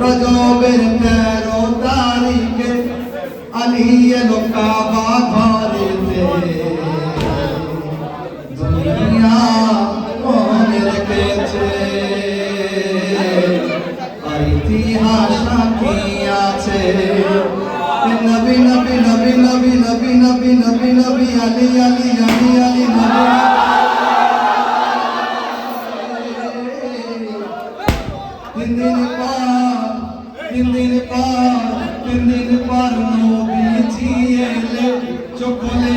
রজবের তেরো তারিখে আলী এলো কাবা ঘরেতে দুনিয়া মনে রেখেছে আর ইতিহাস সাক্ষী আছে নবী নবী নবী নবী নবী নবী নবী নবী আলী আলী আলী కిందిని పారు కిందిని పారు నో బీచి ఏలే చొప్పులు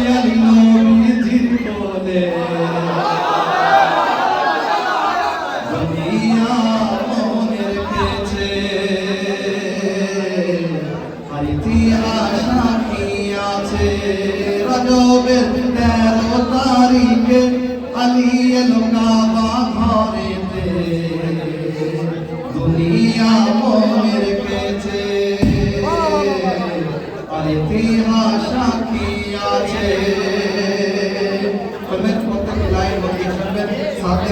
সাকিয়াছে কমেন্ট করতে লাইন লোকেশন সাথে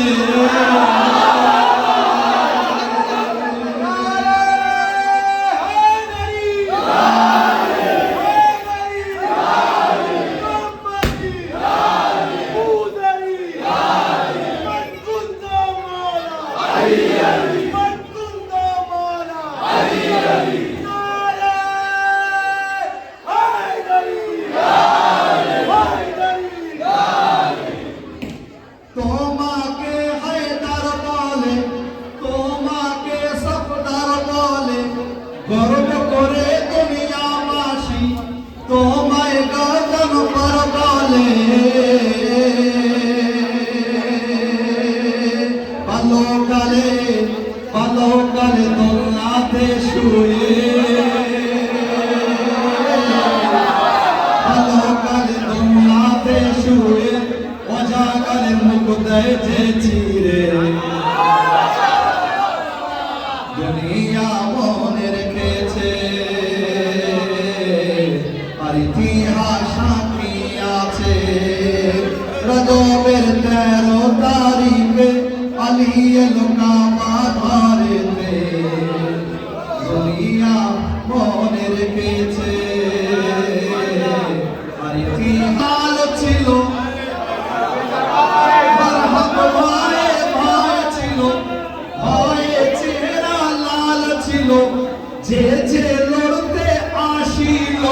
Aleluia. দুনিয়া মনে রেখেছে। আর ইতিহাস সাক্ষী আছে। রজবের তেরো তারিখে আলী এলো কাবা যে যে লড়তে আসিল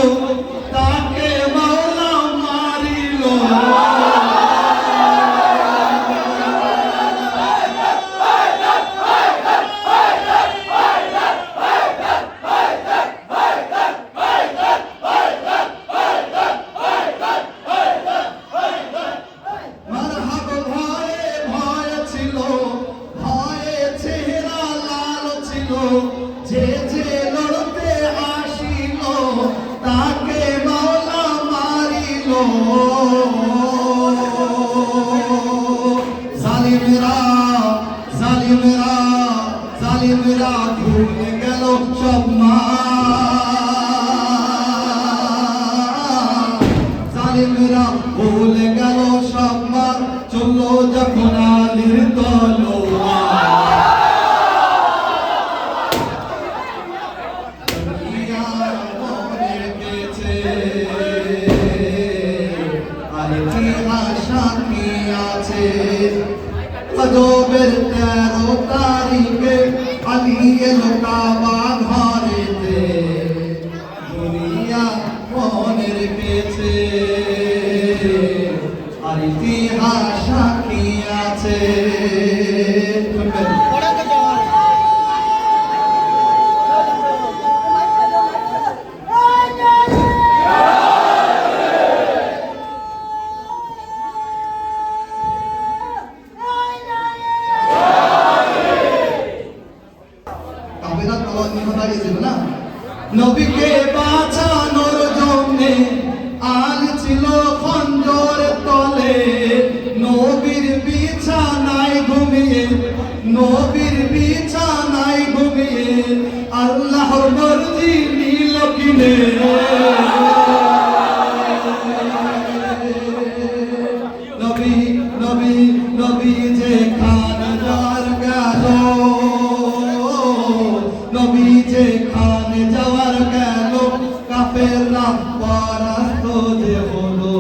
मीडिया लोटा নবীকে বাঁচানোর জন্যে আল ছিল খঞ্জর তলে। নবীর বিছানায় ঘুমিয়ে, নবীর বিছানায় ঘুমিয়ে আল্লাহর মর্জি নীল কিনে। নবী নবী নবী যে খান গেল। নবী যে খান যাওয়ার গেল কাফের পরাস্ত যে হলো।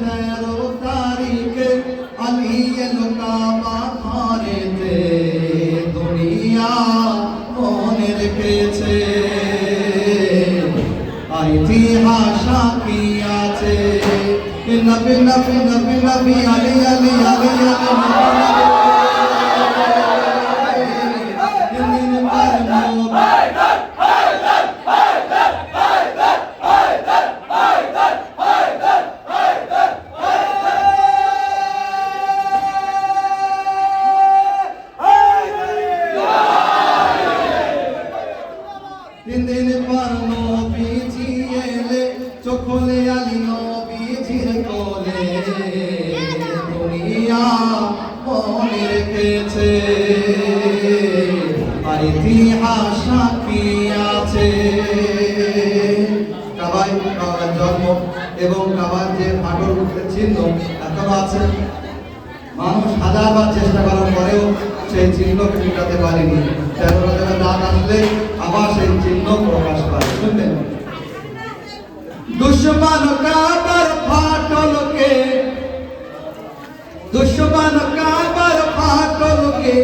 তেরো দুনিয়া মনে রেখেছে। ইতিহাস সাক্ষী আছে? নবী নবী নবী নবী আলী আলী আলী আলী মানুষ হাজারবার চেষ্টা করার পরেও সেই চিহ্নকে মেটাতে পারেনি তেরো রাত আসলে আবার সেই চিহ্ন প্রকাশ পায়। শুনবেন দুশ্মন কাবার ফাটলকে দুশ্মন কাবার ফাটলকে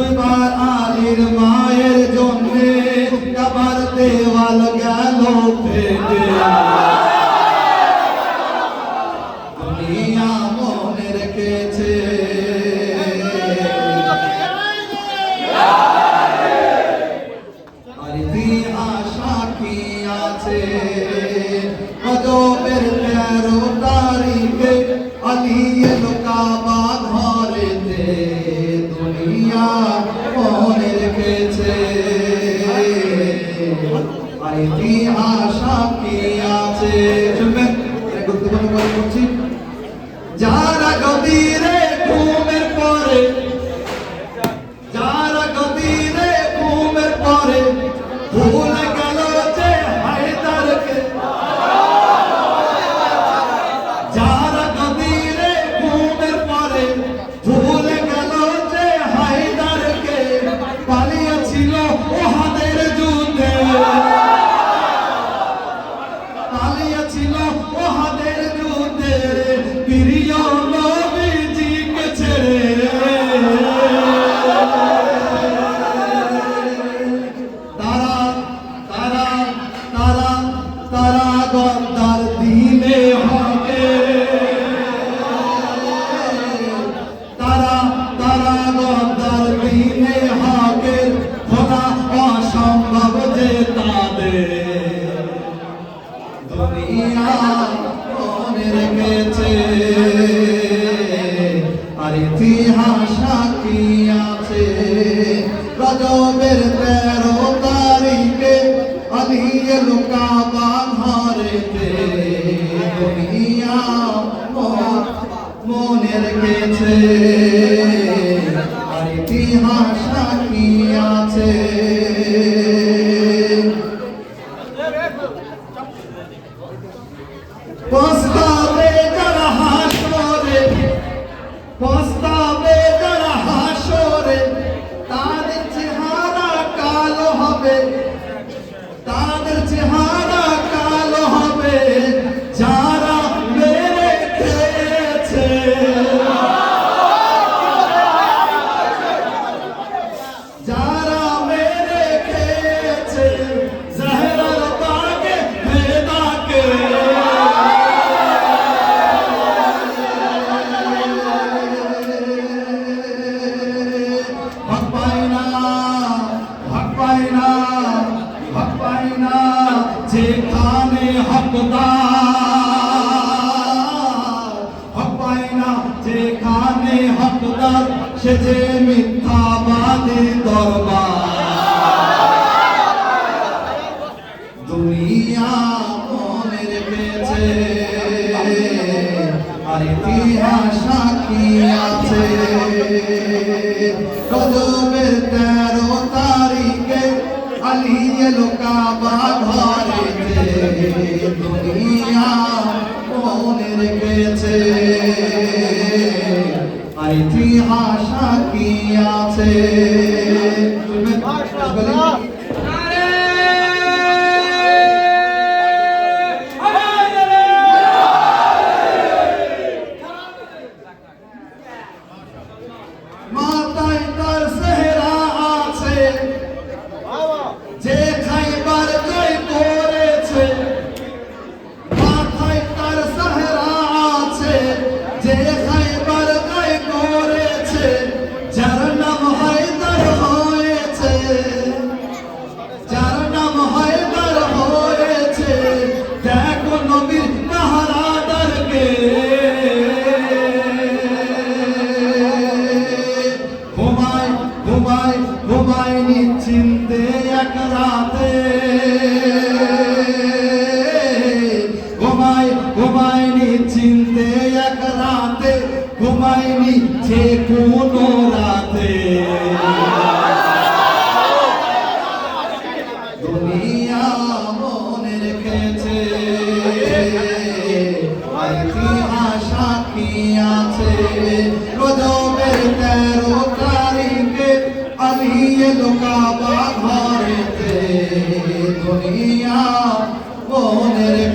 দুইবার আলীর মায়ের জন্যে কাবার দেওয়াল গেল। আরে কি আছে। শুনবেন? গুরুত্বপূর্ণ কথা বলছি। যারা গতিরে মনে রেখেছে আর ইতিহাস কি আছে। রজবের তেরো তারিখে আলিয়ে লুকাবা ঘরেতে। দুনিয়া মনে রেখেছে আর ইতিহাস কি আছে। Posso আছে কদমের তেরো তারিখে আলী এলো কাবা ঘরেতে দুনিয়া মনে রেখেছে। ইতিহাস কি আছে ঘুমাই নিশ্চিন্তে এক রাতে। ঘুমাই ঘুমাই নিশ্চিন্তে এক রাতে। ঘুমাই নিচ্ছে কোনো রাতে। দুনিয়া মনে রেখেছে। আশা আছে? দুনিয়া মনের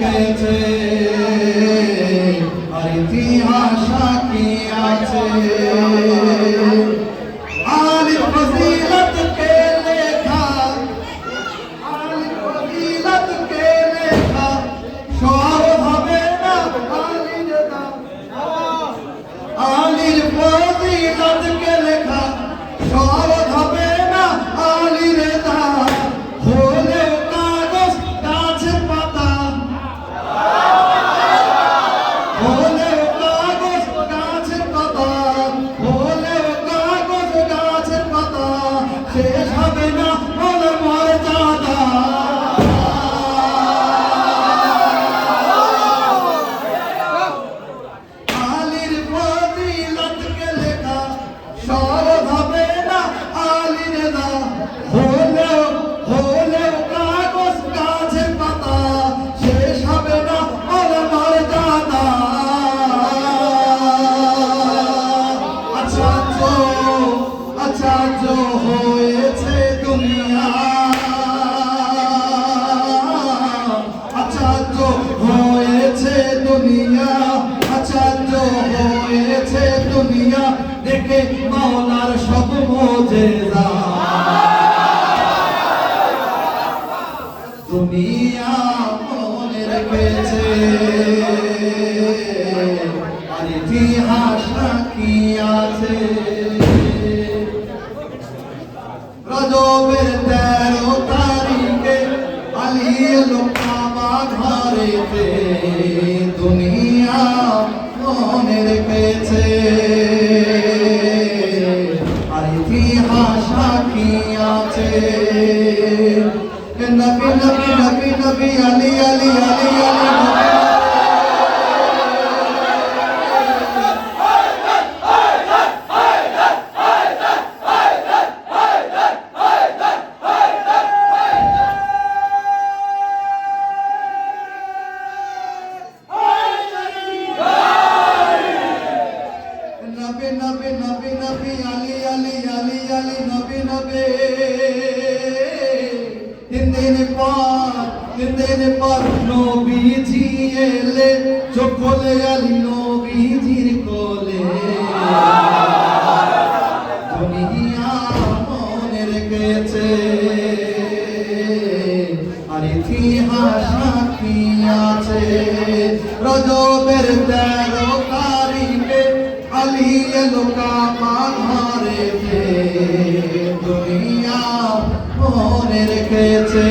দিয়েছে। আর ইতিহাস কি আছে? রজবের তেরো তারিখে আলী লোকা মাঘরে দুনিয়া মনে রেখেছে।